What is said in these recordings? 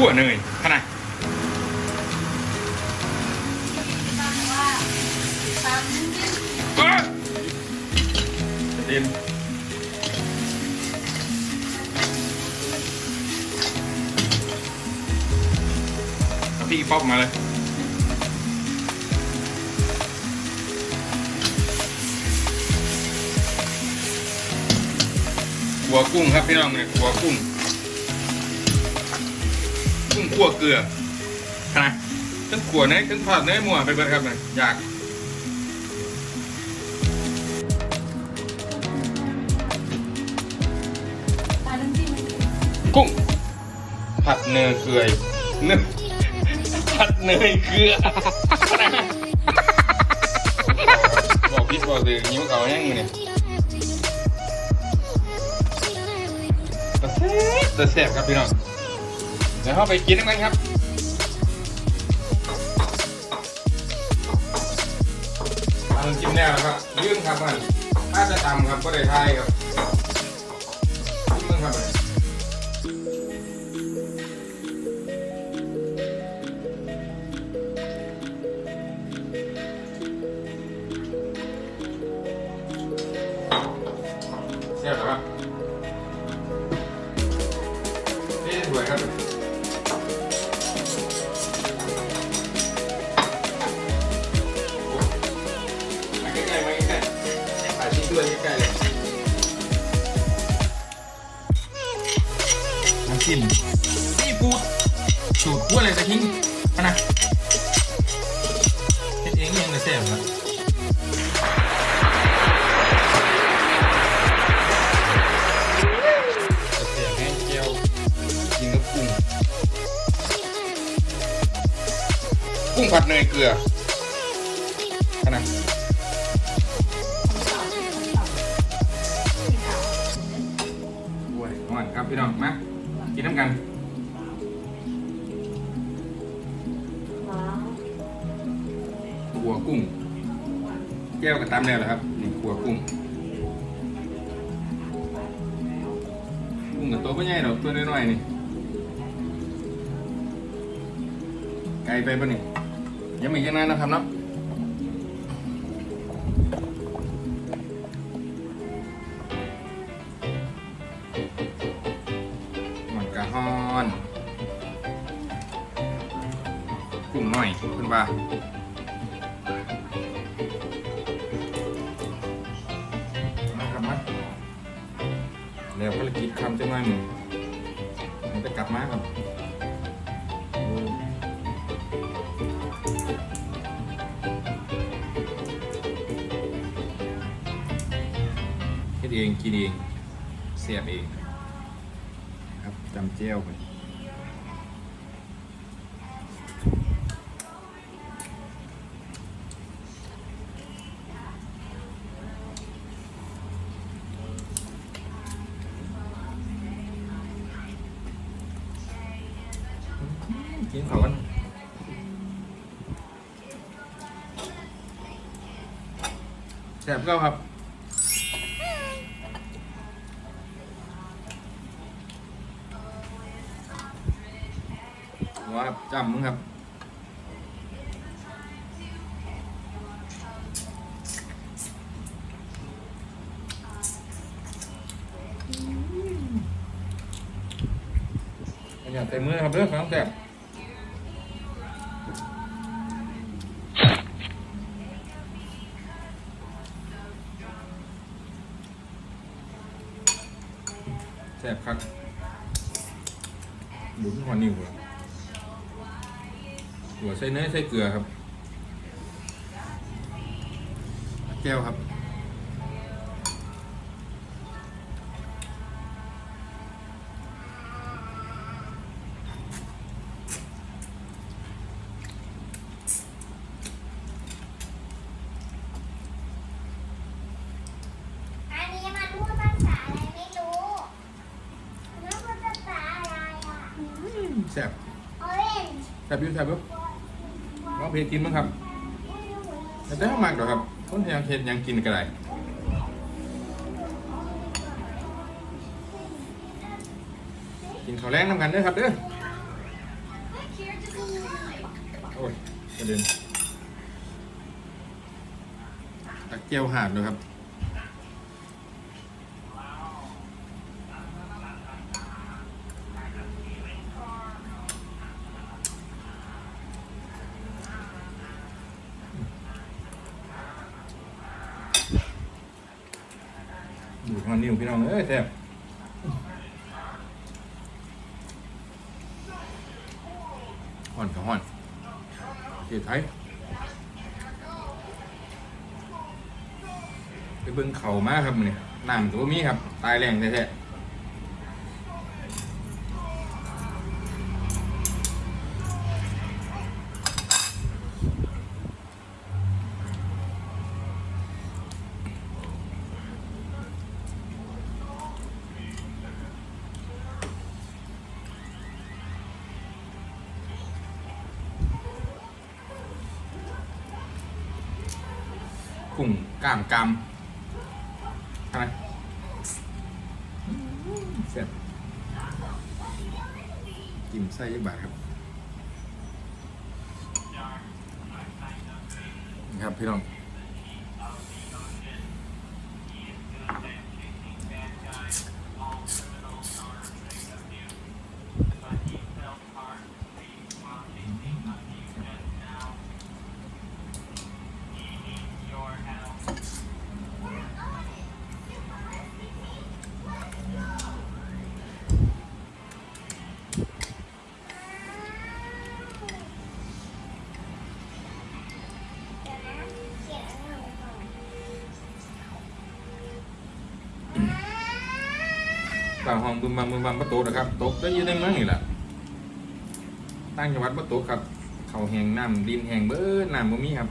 ขั่วเนยขนาดตามนิดนึงเต็มพี่ป๊อปมาเลยหัวกุ้งครับพี่น้องเนี่ยหัวกุ้ง กุ้งคั่วเกลือขนาดทั้งขัวเนยทั้งทอดเนยมั่วไปเบิดครับเนี่ยอยากกุ้งผัดเนยเกลือเนยผัดเนยเกลือบอกพี่บอกเลยนิ้วเขาแห้งเลยเนี่ยตะแซ่บตะแซ่บครับพี่น้อง เดี๋ยวเข้าไปกินกันครับทำจิ้มแน่แล้วครับลืมครับมันถ้าจะตำครับก็ได้ทายครับจิ้มมึงครับเสียบครับ จิ้มซีฟู้ดสูตรคั่วเลยจะทิ้งมานะเฮ็ดเองยังเลยเสียบครับเสียงแห้งเจียวกินกับกุ้งกุ้งผัดเนยเกลือขนาดบวยหวานครับพี่น้องมา กินน้ำกันขัวกุ้ง แก้วกับตามแล้วเหรอครับ นี่ขัวกุ้ง กุ้งกับตัวไม่ใหญ่หรอกตัวน้อยๆนี่ไกลไปปะนี่ยังมีอีกนานนะครับเนาะ มันกะฮอนกุ้งหน้อยคุณว่ามาครับมาแล้วภารกิจคำจังหวะหนึ่งมันจะกลับมาครับเฮ็ดเองกินเองเสียบเองำเจียวไปกินเขากันแซ่บก็ครับ ว่าจำมึงครับอย่าใส่มือครับเรื่องของแซ่บแซ่บครับหมุนหัวนิ้วเลย หัวใส่เนยใส่เกลือครับ แก้วครับอันนี้มันพูดภาษาอะไรไม่รู้มันพูดภาษาอะไรอะแซ่บ orange แซ่บอยุ่แซ่บอยุ่ น้าเพจกินมั้งครับแต่ได้มากหรอครับคนยังเพจยังกินก็ได้กินข้าวแรงน้ำกันด้วยครับเด้อโอ้ยกระเด็นตักเกียวหาดเลยครับ ดูทางนี้ของพี่น้องเอ้ยแซ่บห่อนกับห่อนเกียไทยไปเบิ่งเข่ามากครับมันนี่ยน้ำตัวมีครับ ตายแรงแท้ๆ กุ้งกล้ามกำอะไรเสร็จจิ้มไส้ยี่บาทครับนะครับพี่น้อง ต่างห้องบึมบัมบึมบัมประตูนะครับตกก็อยืนในเมืองนี่แหละตั้งจังหวัดประตูครับ เขาแหงน้ำดินแหงเบิดน้ำบ่มีครับ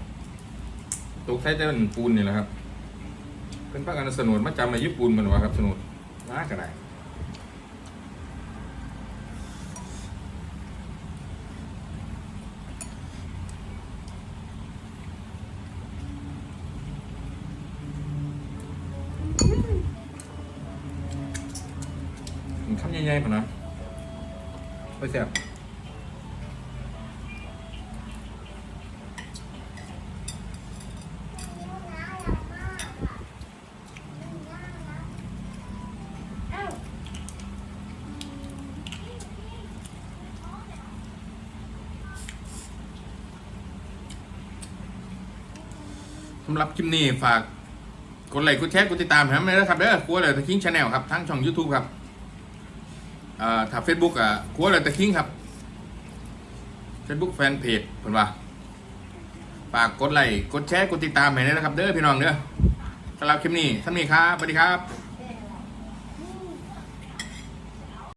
ตกใช้แต่เป็นปูนนี่แหละครับเป็นพระกันสนุนมาจำในญี่ปุ่นมันวะครับสนุนมากก็ได้ คำใหญ่ๆผ่นนะไปเสียบสำหรับคลิปนี้ฝากกดไลค์กดแชร์กดติดตามผมเลยนะครับเด้อครัวเลยตะคิงชาแนลครับทั้งช่อง YouTube ครับ อ่อถ้าเฟซบุ๊กอะครัวเลยตะคิงครับเฟซบุ๊กแฟนเพจเพิ่นว่าฝากกดไลค์กดแชร์กดติดตามให้ด้วยนะครับ เด้อพี่น้องเด้อสำหรับคลิปนี้ท่านนี้ครับสวัสดีครับ